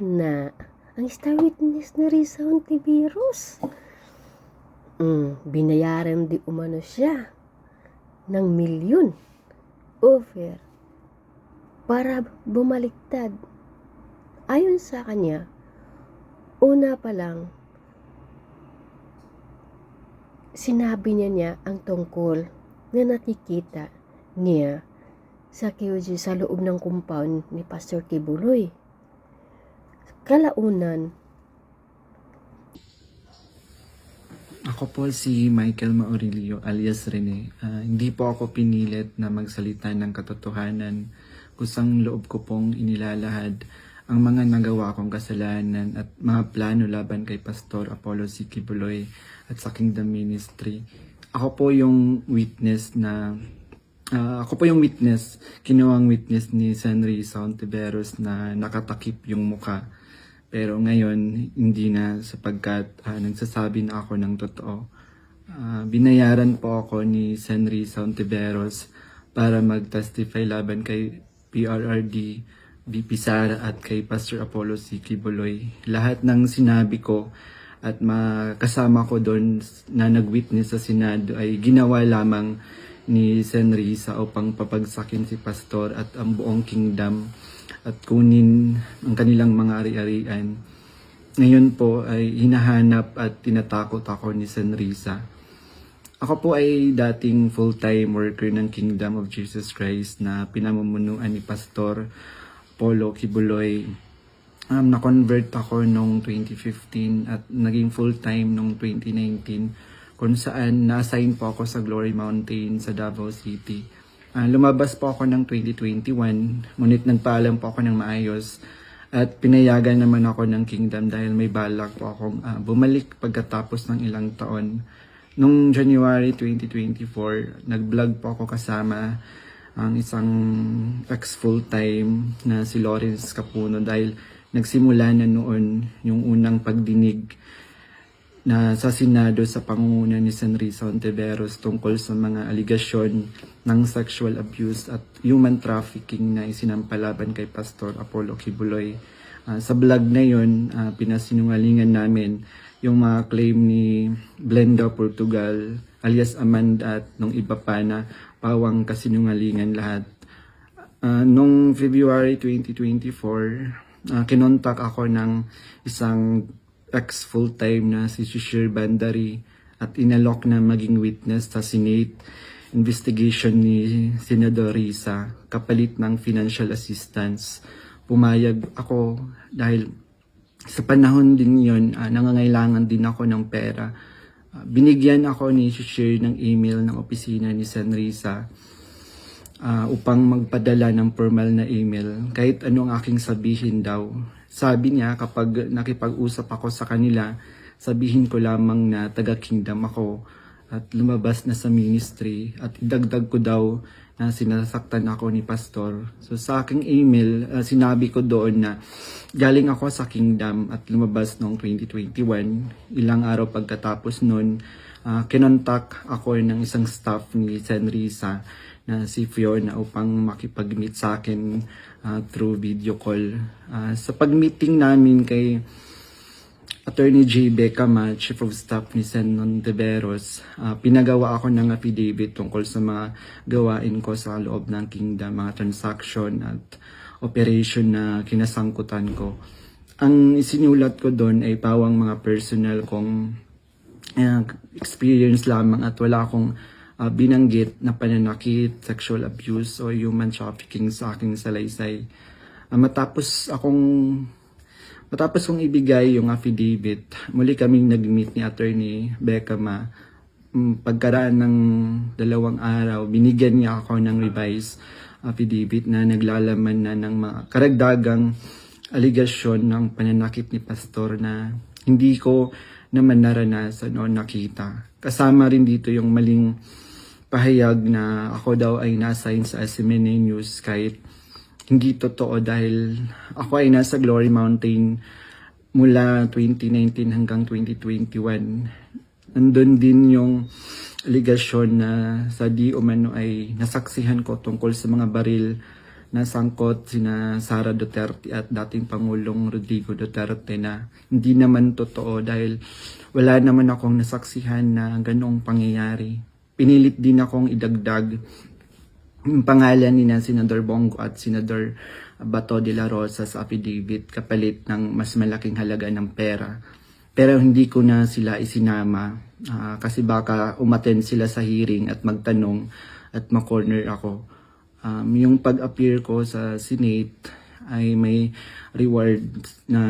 na ang star witness na Risa Ontiveros. Mm, binayaran di umano siya ng milyon offer para bumaliktad. Ayon sa kanya, una pa lang, sinabi niya niya ang tungkol na nakikita niya sa QG sa loob ng compound ni Pastor Kibuloy. Kalaunan, Ako po si Michael Maurilio alias Rene. Ah, hindi po ako pinilit na magsalita ng katotohanan kusang loob ko pong inilalahad ang mga nagawa kong kasalanan at mga plano laban kay Pastor Apollo C. Kibuloy at sa Kingdom Ministry. Ako po yung witness na ah, ako po yung witness, kinuwang witness ni Senry Sauntiveros na nakatakip yung muka pero ngayon, hindi na sapagkat ah, nagsasabi na ako ng totoo. Ah, binayaran po ako ni Senry Sauntiveros para mag-testify laban kay PRRD, BP Sara at kay Pastor Apollo C. Kibuloy. Lahat ng sinabi ko at makasama ko doon na nag-witness sa Senado ay ginawa lamang ni Senry sa upang papagsakin si Pastor at ang buong kingdom at kunin ang kanilang mga ari-arian. Ngayon po ay hinahanap at tinatakot ako ni Senrisa. Ako po ay dating full-time worker ng Kingdom of Jesus Christ na pinamumunuan ni Pastor Polo Kibuloy. Um, na-convert ako noong 2015 at naging full-time noong 2019 kung saan na-assign po ako sa Glory Mountain sa Davao City. Ah, lumabas po ako ng 2021, ngunit nagpaalam po ako ng maayos at pinayagan naman ako ng kingdom dahil may balak po akong ah, bumalik pagkatapos ng ilang taon. Nung January 2024, nag-vlog po ako kasama ang isang ex full-time na si Lawrence Capuno dahil nagsimula na noon yung unang pagdinig na sa Senado sa pangunguna ni Senrisa Ontiveros tungkol sa mga aligasyon ng sexual abuse at human trafficking na isinampalaban kay Pastor Apollo Kibuloy. Ah, sa vlog na yon, ah, pinasinungalingan namin yung mga claim ni Blenda Portugal alias Amanda at nung iba pa na pawang kasinungalingan lahat. Ah, nung February 2024, ah, kinontak ako ng isang ex full-time na si Shishir Bandari at inalok na maging witness sa Senate investigation ni Senador Risa kapalit ng financial assistance. Pumayag ako dahil sa panahon din yon ah, nangangailangan din ako ng pera. Ah, binigyan ako ni Shishir ng email ng opisina ni Sen Risa ah, upang magpadala ng formal na email kahit anong aking sabihin daw. Sabi niya kapag nakipag-usap ako sa kanila, sabihin ko lamang na taga-kingdom ako at lumabas na sa ministry at idagdag ko daw na sinasaktan ako ni pastor. So sa aking email, ah, sinabi ko doon na galing ako sa kingdom at lumabas noong 2021. Ilang araw pagkatapos noon, ah, kinontak ako ng isang staff ni Sen Risa na si Fiona upang makipag-meet sa akin ah, through video call. Ah, sa pag-meeting namin kay Attorney J. Becama, Chief of Staff ni Sen. Nondeveros, ah, pinagawa ako ng affidavit tungkol sa mga gawain ko sa loob ng kingdom, mga transaction at operation na kinasangkutan ko. Ang isinulat ko doon ay pawang mga personal kong eh, experience lamang at wala akong ah, binanggit na pananakit, sexual abuse o human trafficking sa aking salaysay. Ah, matapos akong matapos kong ibigay yung affidavit, muli kaming nag-meet ni Attorney Beckham. Mm, Pagkaraan ng dalawang araw, binigyan niya ako ng revised affidavit na naglalaman na ng mga karagdagang aligasyon ng pananakit ni Pastor na hindi ko naman naranasan o nakita. Kasama rin dito yung maling pahayag na ako daw ay na-assign sa SMNA News kahit hindi totoo dahil ako ay nasa Glory Mountain mula 2019 hanggang 2021. Nandun din yung aligasyon na sa di umano ay nasaksihan ko tungkol sa mga baril nasangkot sina Sara Duterte at dating Pangulong Rodrigo Duterte na hindi naman totoo dahil wala naman akong nasaksihan na ganoong pangyayari. Pinilit din akong idagdag yung pangalan ni na Senador Bongo at Senador Bato de la Rosa sa affidavit kapalit ng mas malaking halaga ng pera. Pero hindi ko na sila isinama ah, kasi baka umaten sila sa hearing at magtanong at makorner ako. Um, yung pag-appear ko sa Senate ay may reward na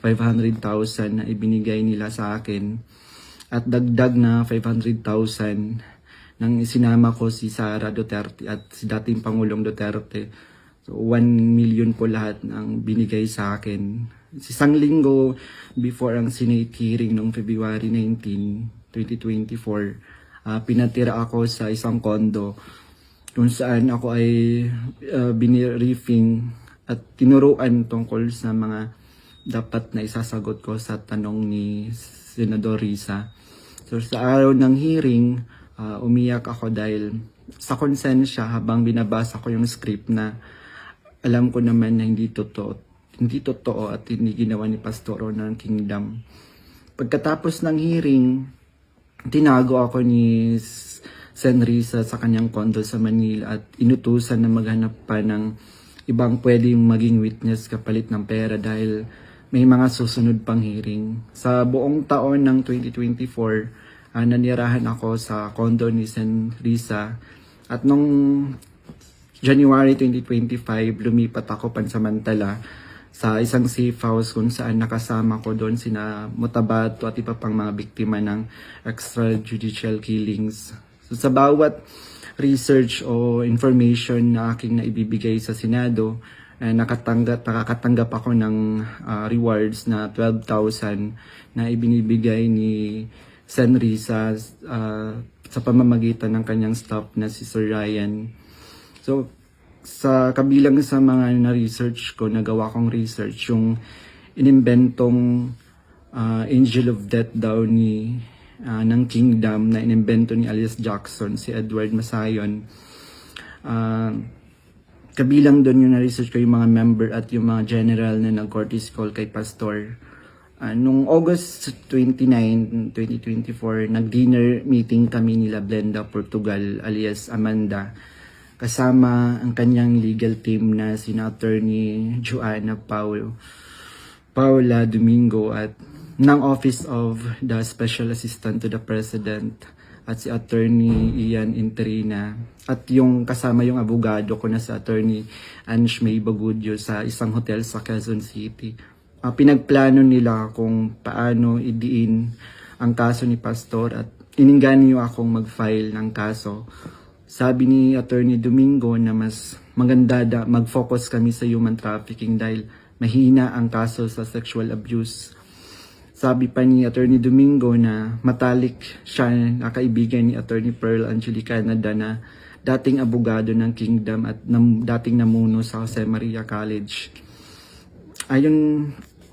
500,000 na ibinigay nila sa akin at dagdag na 500,000 nang isinama ko si Sara Duterte at si dating Pangulong Duterte. So 1 million po lahat ng binigay sa akin. Isang linggo before ang Senate hearing noong February 19, 2024, ah, pinatira ako sa isang kondo kung saan ako ay uh, biniriefing at tinuruan tungkol sa mga dapat na isasagot ko sa tanong ni Senador Risa. So sa araw ng hearing, ah, umiyak ako dahil sa konsensya habang binabasa ko yung script na alam ko naman na hindi totoo, hindi totoo at hindi ginawa ni Pastoro ng Kingdom. Pagkatapos ng hearing, tinago ako ni S- Sen Risa sa kanyang kondo sa Manila at inutusan na maghanap pa ng ibang pwedeng maging witness kapalit ng pera dahil may mga susunod pang hearing. Sa buong taon ng 2024, ah, nanirahan ako sa kondo ni Sen Risa at nung January 2025, lumipat ako pansamantala sa isang safe house kung saan nakasama ko doon sina Mutabato at iba pang mga biktima ng extrajudicial killings. So sa bawat research o information na aking naibibigay sa Senado, eh, nakatanggap, nakakatanggap ako ng ah, rewards na 12,000 na ibinibigay ni Senri sa, ah, sa pamamagitan ng kanyang staff na si Sir Ryan. So, sa kabilang sa mga na-research ko, nagawa kong research, yung inimbentong ah, Angel of Death daw ni ah, ng Kingdom na inimbento ni alias Jackson, si Edward Masayon. Ah, kabilang doon yung na-research ko yung mga member at yung mga general na nag-courtesy call kay Pastor. Ah, nung August 29, 2024, nag-dinner meeting kami nila Blenda Portugal alias Amanda kasama ang kanyang legal team na sina attorney Joanna Paulo, Paula Domingo at ng Office of the Special Assistant to the President at si attorney Ian Interina at yung kasama yung abogado ko na si attorney Ange May Bagudyo sa isang hotel sa Quezon City. Ah, pinagplano nila kung paano idiin ang kaso ni Pastor at ininganyo akong mag-file ng kaso sabi ni Attorney Domingo na mas maganda da mag-focus kami sa human trafficking dahil mahina ang kaso sa sexual abuse. Sabi pa ni Attorney Domingo na matalik siya na kaibigan ni Attorney Pearl Angelica Canada na dating abogado ng Kingdom at nam, dating namuno sa Jose Maria College. Ayon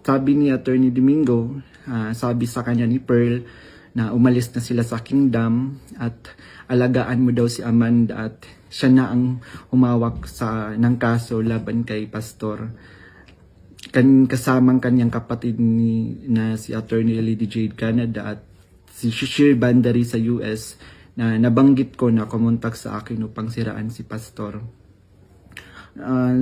sabi ni Attorney Domingo, ah, sabi sa kanya ni Pearl na umalis na sila sa kingdom at alagaan mo daw si Amanda at siya na ang humawak sa ng kaso laban kay pastor. Kan kasamang kanyang kapatid ni na si Attorney Lady Jade Canada at si Shishir Bandari sa US na nabanggit ko na kumontak sa akin upang siraan si pastor. Ah,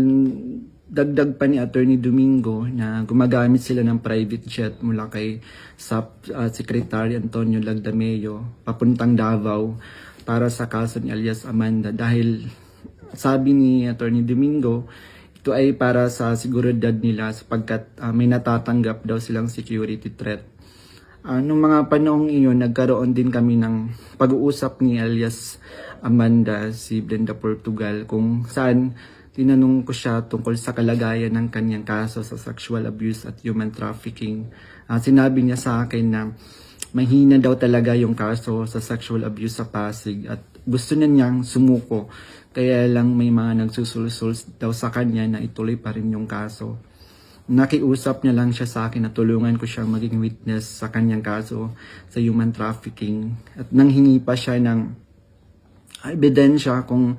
dagdag pa ni Attorney Domingo na gumagamit sila ng private jet mula kay SAP uh, Secretary Antonio Lagdameo papuntang Davao para sa kaso ni alias Amanda dahil sabi ni Attorney Domingo ito ay para sa seguridad nila sapagkat ah, may natatanggap daw silang security threat. Ah, nung mga panahong iyon, nagkaroon din kami ng pag-uusap ni alias Amanda, si Brenda Portugal, kung saan tinanong ko siya tungkol sa kalagayan ng kanyang kaso sa sexual abuse at human trafficking. Ah, sinabi niya sa akin na mahina daw talaga yung kaso sa sexual abuse sa Pasig at gusto na niyang sumuko. Kaya lang may mga nagsusulsul daw sa kanya na ituloy pa rin yung kaso. Nakiusap niya lang siya sa akin na tulungan ko siyang maging witness sa kanyang kaso sa human trafficking. At nanghingi pa siya ng ebidensya kung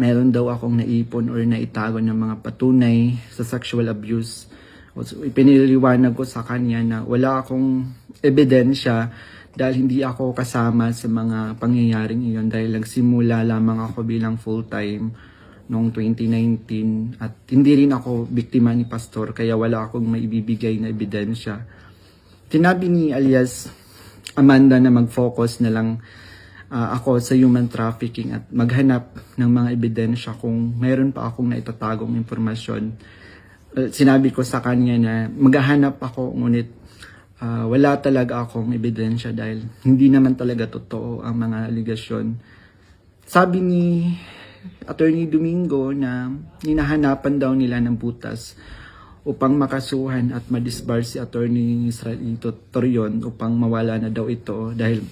meron daw akong naipon or naitago ng mga patunay sa sexual abuse. Ipiniliwanag ko sa kanya na wala akong ebidensya dahil hindi ako kasama sa mga pangyayaring iyon dahil nagsimula lamang ako bilang full-time noong 2019 at hindi rin ako biktima ni pastor kaya wala akong maibibigay na ebidensya. Tinabi ni alias Amanda na mag-focus na lang ah, ako sa human trafficking at maghanap ng mga ebidensya kung mayroon pa akong naitatagong impormasyon. Uh, sinabi ko sa kanya na maghahanap ako ngunit ah, wala talaga akong ebidensya dahil hindi naman talaga totoo ang mga aligasyon. Sabi ni Attorney Domingo na ninahanapan daw nila ng butas upang makasuhan at madisbar si Attorney Israelito Torion upang mawala na daw ito dahil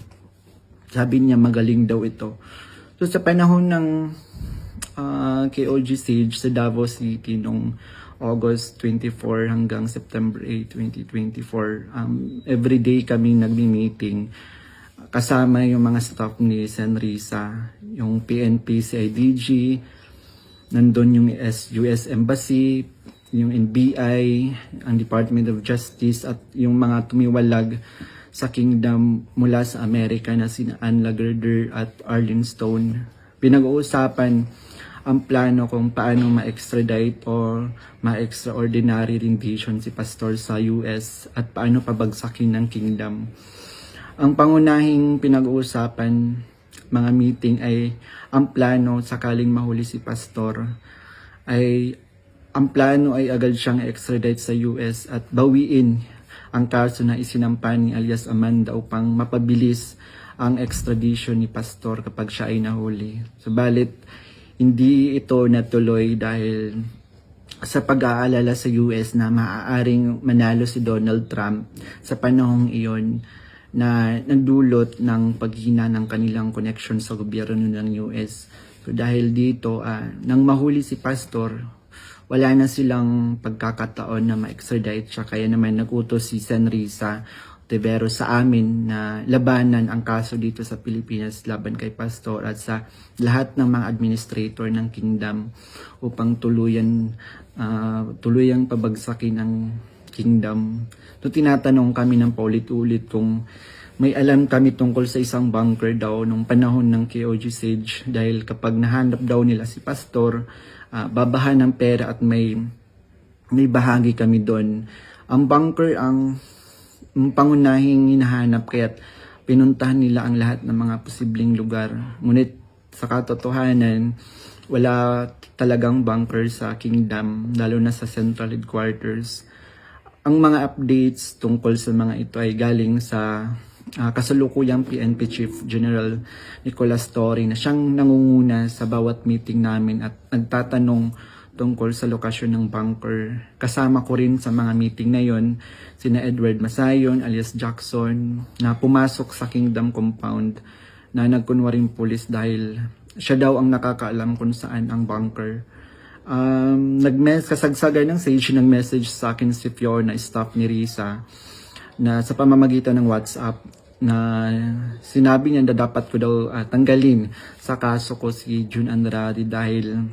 sabi niya magaling daw ito. So sa panahon ng ah, KOG Sage sa Davao City nung August 24 hanggang September 8, 2024, um, everyday kami nagmi-meeting kasama yung mga staff ni Senrisa, yung PNP, CIDG, nandun yung US Embassy, yung NBI, ang Department of Justice at yung mga tumiwalag sa kingdom mula sa Amerika na sina Ann Lagerder at Arlene Stone. Pinag-uusapan ang plano kung paano ma-extradite o ma-extraordinary rendition si pastor sa US at paano pabagsakin ng kingdom. Ang pangunahing pinag-uusapan mga meeting ay ang plano sakaling mahuli si pastor ay ang plano ay agad siyang extradite sa US at bawiin ang kaso na isinampa ni alias Amanda upang mapabilis ang extradition ni pastor kapag siya ay nahuli. Subalit hindi ito natuloy dahil sa pag-aalala sa US na maaaring manalo si Donald Trump sa panahong iyon na nagdulot ng paghina ng kanilang connection sa gobyerno ng US. So dahil dito, ah, nang mahuli si Pastor, wala na silang pagkakataon na ma-extradite siya. Kaya naman nagutos si Senrisa Tevero sa amin na labanan ang kaso dito sa Pilipinas laban kay Pastor at sa lahat ng mga administrator ng kingdom upang tuluyan ah, tuluyang pabagsakin ang kingdom. So tinatanong kami ng paulit-ulit kung may alam kami tungkol sa isang bunker daw nung panahon ng KOG Sage dahil kapag nahanap daw nila si pastor, ah, babahan ng pera at may may bahagi kami doon. Ang bunker ang ang pangunahing hinahanap kaya't pinuntahan nila ang lahat ng mga posibleng lugar. Ngunit sa katotohanan, wala talagang bunker sa kingdom, lalo na sa central headquarters. Ang mga updates tungkol sa mga ito ay galing sa ah, kasalukuyang PNP Chief General Nicolas Torre na siyang nangunguna sa bawat meeting namin at nagtatanong tungkol sa lokasyon ng bunker. Kasama ko rin sa mga meeting na yon sina Edward Masayon alias Jackson na pumasok sa Kingdom Compound na nagkunwaring pulis dahil siya daw ang nakakaalam kung saan ang bunker. Um, nagmes kasagsagan ng Sage ng message sa akin si Fiona, staff ni Risa, na sa pamamagitan ng WhatsApp na sinabi niya na dapat ko daw ah, tanggalin sa kaso ko si June Andrade dahil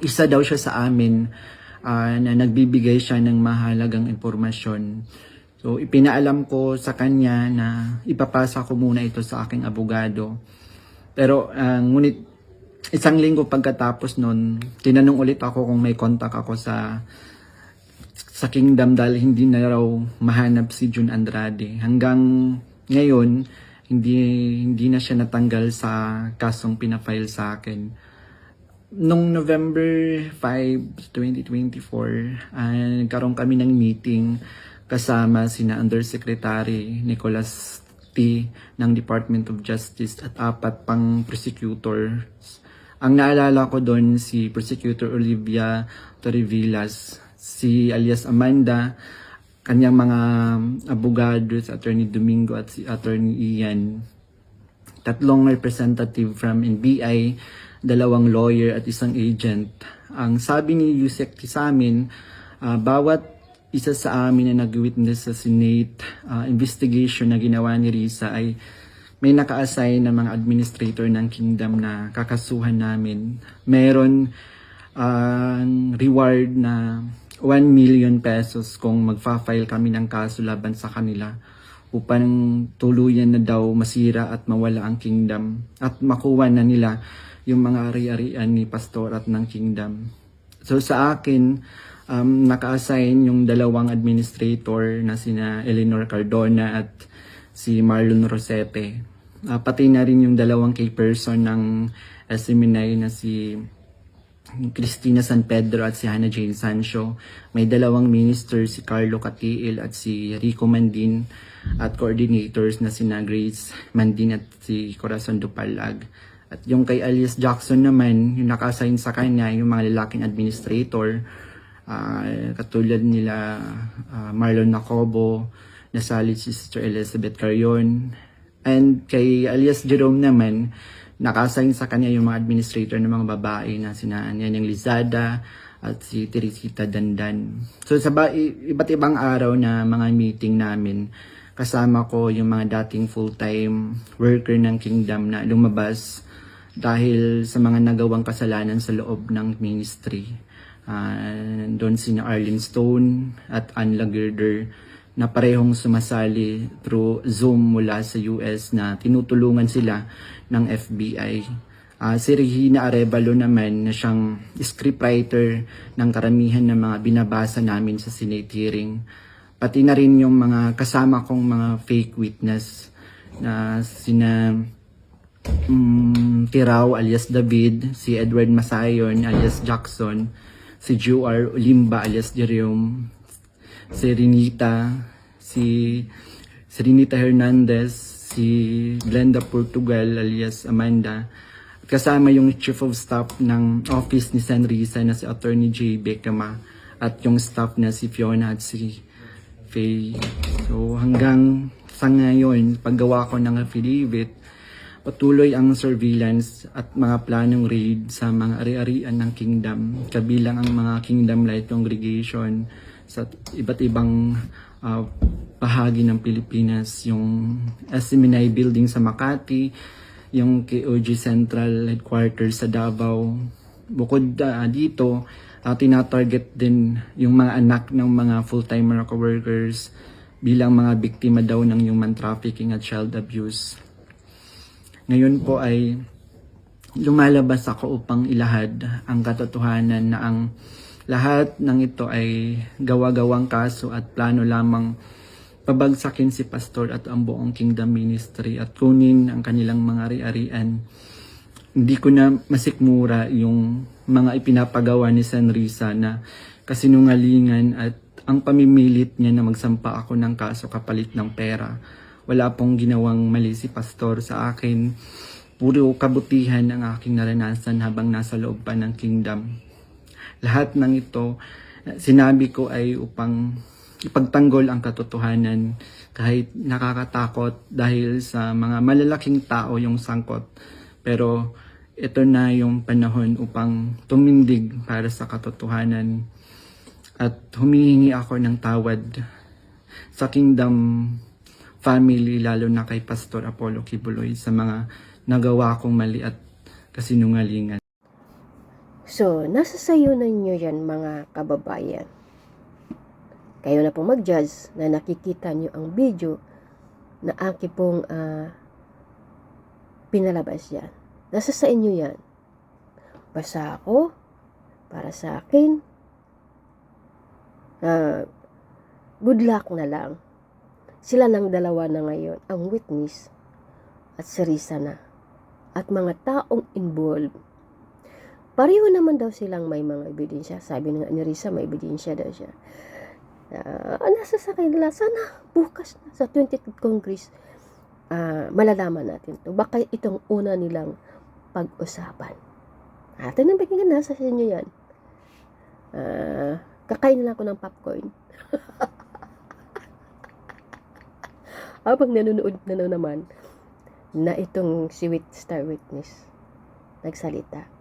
isa daw siya sa amin ah, na nagbibigay siya ng mahalagang impormasyon. So ipinaalam ko sa kanya na ipapasa ko muna ito sa aking abogado. Pero ah, ngunit isang linggo pagkatapos nun, tinanong ulit ako kung may contact ako sa sa kingdom dahil hindi na raw mahanap si June Andrade. Hanggang ngayon, hindi hindi na siya natanggal sa kasong pinafile sa akin nung November 5, 2024, ah, nagkaroon kami ng meeting kasama sina Undersecretary Nicholas T. ng Department of Justice at apat pang prosecutors. Ang naalala ko doon si Prosecutor Olivia Torrevillas, si alias Amanda, kanyang mga abogado, si Attorney Domingo at si Attorney Ian. Tatlong representative from NBI, dalawang lawyer at isang agent. Ang sabi ni Yusek sa amin, ah, bawat isa sa amin na nag-witness sa Senate ah, investigation na ginawa ni Risa ay may naka-assign na mga administrator ng kingdom na kakasuhan namin. Meron ang reward na 1 million pesos kung magfa-file kami ng kaso laban sa kanila upang tuluyan na daw masira at mawala ang kingdom at makuha na nila yung mga ari-arian ni pastor at ng kingdom. So sa akin, um, naka-assign yung dalawang administrator na sina Eleanor Cardona at si Marlon Rosete. Ah, pati na rin yung dalawang key person ng SMNI na si Cristina San Pedro at si Hannah Jane Sancho. May dalawang minister si Carlo Catiil at si Rico Mandin at coordinators na sina Grace Mandin at si Corazon Dupalag. At yung kay Alias Jackson naman, yung naka-assign sa kanya, yung mga lalaking administrator, ah, katulad nila ah, Marlon Nacobo, nasali si Sister Elizabeth Carion, and kay alias Jerome naman, naka-assign sa kanya yung mga administrator ng mga babae na sina Nyanyang Lizada at si Teresita Dandan. So sa ba, iba't ibang araw na mga meeting namin, kasama ko yung mga dating full-time worker ng kingdom na lumabas dahil sa mga nagawang kasalanan sa loob ng ministry. Ah, doon si Arlene Stone at Ann Lagerder na parehong sumasali through Zoom mula sa US na tinutulungan sila ng FBI. Ah, si Regina Arevalo naman na siyang scriptwriter ng karamihan ng mga binabasa namin sa Senate hearing. Pati na rin yung mga kasama kong mga fake witness na sina mm, Tirao alias David, si Edward Masayon alias Jackson, si Juar Olimba alias Jerome, si Renita, si, si Renita Hernandez, si Glenda Portugal alias Amanda, at kasama yung Chief of Staff ng Office ni San Risa na si Attorney J. Becama at yung staff na si Fiona at si Faye. So hanggang sa ngayon, paggawa ko ng affidavit, patuloy ang surveillance at mga planong raid sa mga ari-arian ng kingdom, kabilang ang mga Kingdom Light Congregation sa iba't ibang ah, bahagi ng Pilipinas, yung SMNI building sa Makati, yung KOG Central Headquarters sa Davao. Bukod ah, dito, ah, tinatarget din yung mga anak ng mga full-time Morocco workers bilang mga biktima daw ng human trafficking at child abuse. Ngayon po ay lumalabas ako upang ilahad ang katotohanan na ang lahat ng ito ay gawa-gawang kaso at plano lamang pabagsakin si pastor at ang buong kingdom ministry at kunin ang kanilang mga ari-arian. Hindi ko na masikmura yung mga ipinapagawa ni San Risa na kasinungalingan at ang pamimilit niya na magsampa ako ng kaso kapalit ng pera. Wala pong ginawang mali si pastor sa akin. Puro kabutihan ang aking naranasan habang nasa loob pa ng kingdom. Lahat ng ito, sinabi ko ay upang ipagtanggol ang katotohanan kahit nakakatakot dahil sa mga malalaking tao yung sangkot. Pero ito na yung panahon upang tumindig para sa katotohanan at humihingi ako ng tawad sa kingdom family lalo na kay Pastor Apollo Kibuloy sa mga nagawa kong mali at kasinungalingan. So, nasa sayo na nyo yan mga kababayan. Kayo na pong mag-judge na nakikita nyo ang video na aking pong ah, pinalabas yan. Nasa sa inyo yan. Basta ako, para sa akin, ah, good luck na lang. Sila ng dalawa na ngayon, ang witness at si Risa na. At mga taong involved Pareho naman daw silang may mga ebidensya. Sabi nga ni Risa, may ebidensya daw siya. Ah, nasa sa kanila, sana bukas na sa 20th Congress, ah, malalaman natin to. Baka itong una nilang pag-usapan. Atin ang bigyan nasa sa inyo yan. Ah, kakain lang ako ng popcorn. Habang nanonood na naman na itong si Wit Star Witness nagsalita.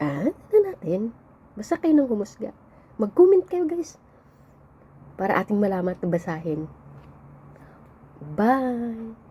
Ah, ano natin? Basta kayo nang humusga. Mag-comment kayo guys. Para ating malaman at basahin. Bye!